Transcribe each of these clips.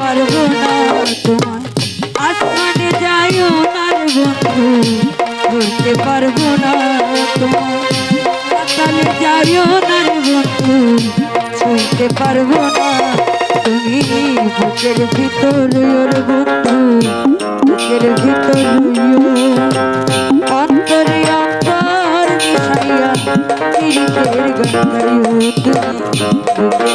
পারব না তোমার আসমানে যাইও না রে বন্ধু, ধরতে পারব না তোমার পাতালে যাইও না রে বন্ধু ছুঁইতে পারব না তুমি। বুকের ভিতর ওর বন্ধু, বুকের ভিতর অন্তরে অন্তর মিশাইয়া তিরিকের গঙ্গায় তুমি।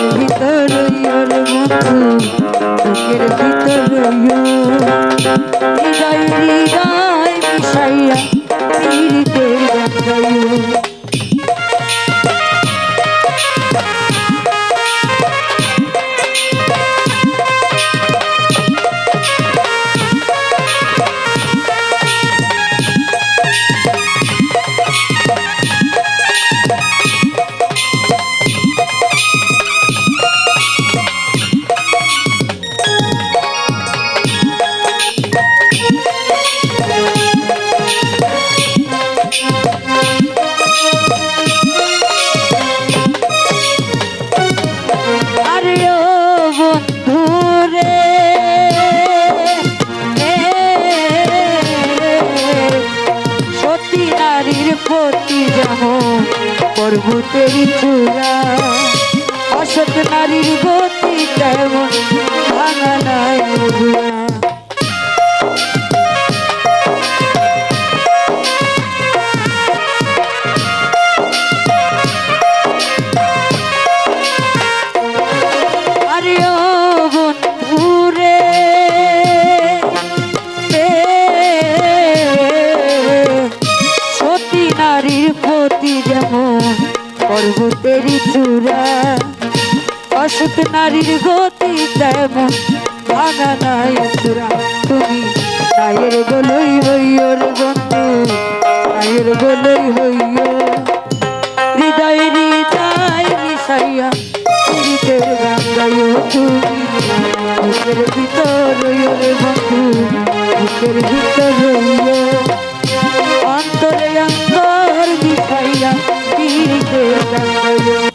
পর্বতের চূড়া। পর্বতেরই চূড়া অসৎ নারীর গতি তেমন ভাঙা নাই চূড়া তুমি নায়ের বলই হইও রে বন্ধু নায়ের বলই হইও হৃদয় হৃদয় মিশাইয়া হৃদের গঙ্গায় তুমি। বুকের ভিতর রে বন্ধু, বুকের ভিতর অন্তরে Thank you.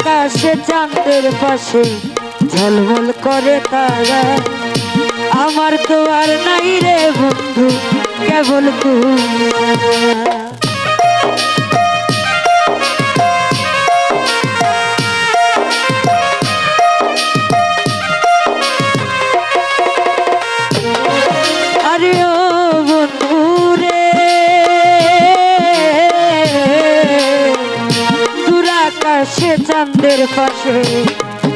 আকাশে চাঁদের পাশে ঝলমল করে তারা। আমার তো আর নাই রে বন্ধু কেবল তুমি। আকাশে চাঁদের পাশে।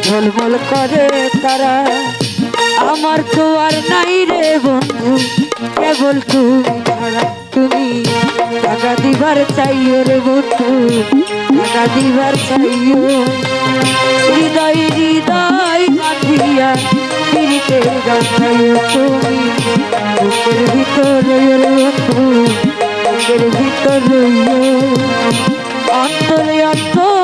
ঝলমল করে তারা। আমার তো আর নাই রে বন্ধু, কেবল তুমি তুমি। টাকা দিবার চাইও রে বন্ধু টাকা দিবার চাইও। হৃদয় হৃদয় বাঁধিয়া পীড়িতের গঙ্গায় তুমি। বুকের ভিতরে রে বন্ধু অন্তরে অন্তর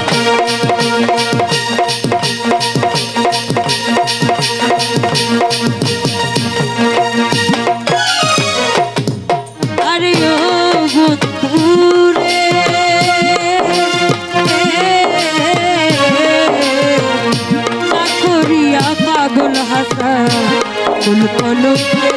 Yeah.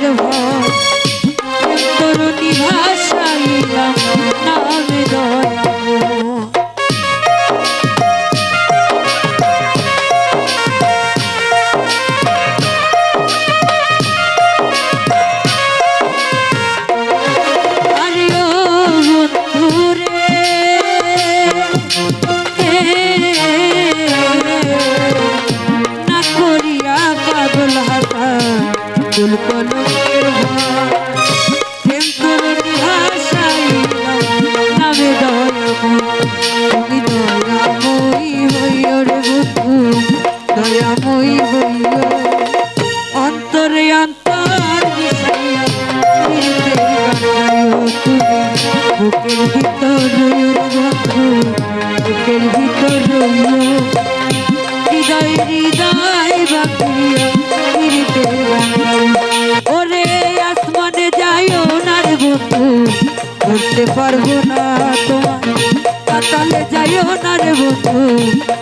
ধরতে পারব যাইও না রে বন্ধু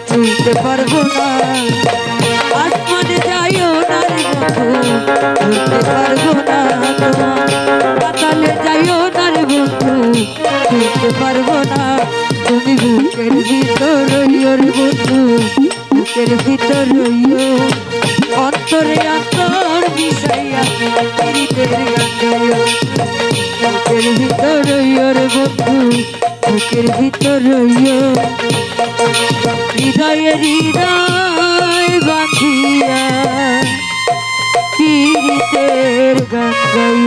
ছুঁইতে পারব না আসমানে যাইও না রে বন্ধু ধরতে পারব না তোমার ছুঁইতে পারব না। তুমি বুকের ভিতর রইও রে বন্ধু, বুকের ভিতর রইও অন্তরে অন্তর বুকের ভিতর রইও বন্ধু, বুকের ভিতর রইও হৃদয়ে বাঁধিয়া পীড়িতের গান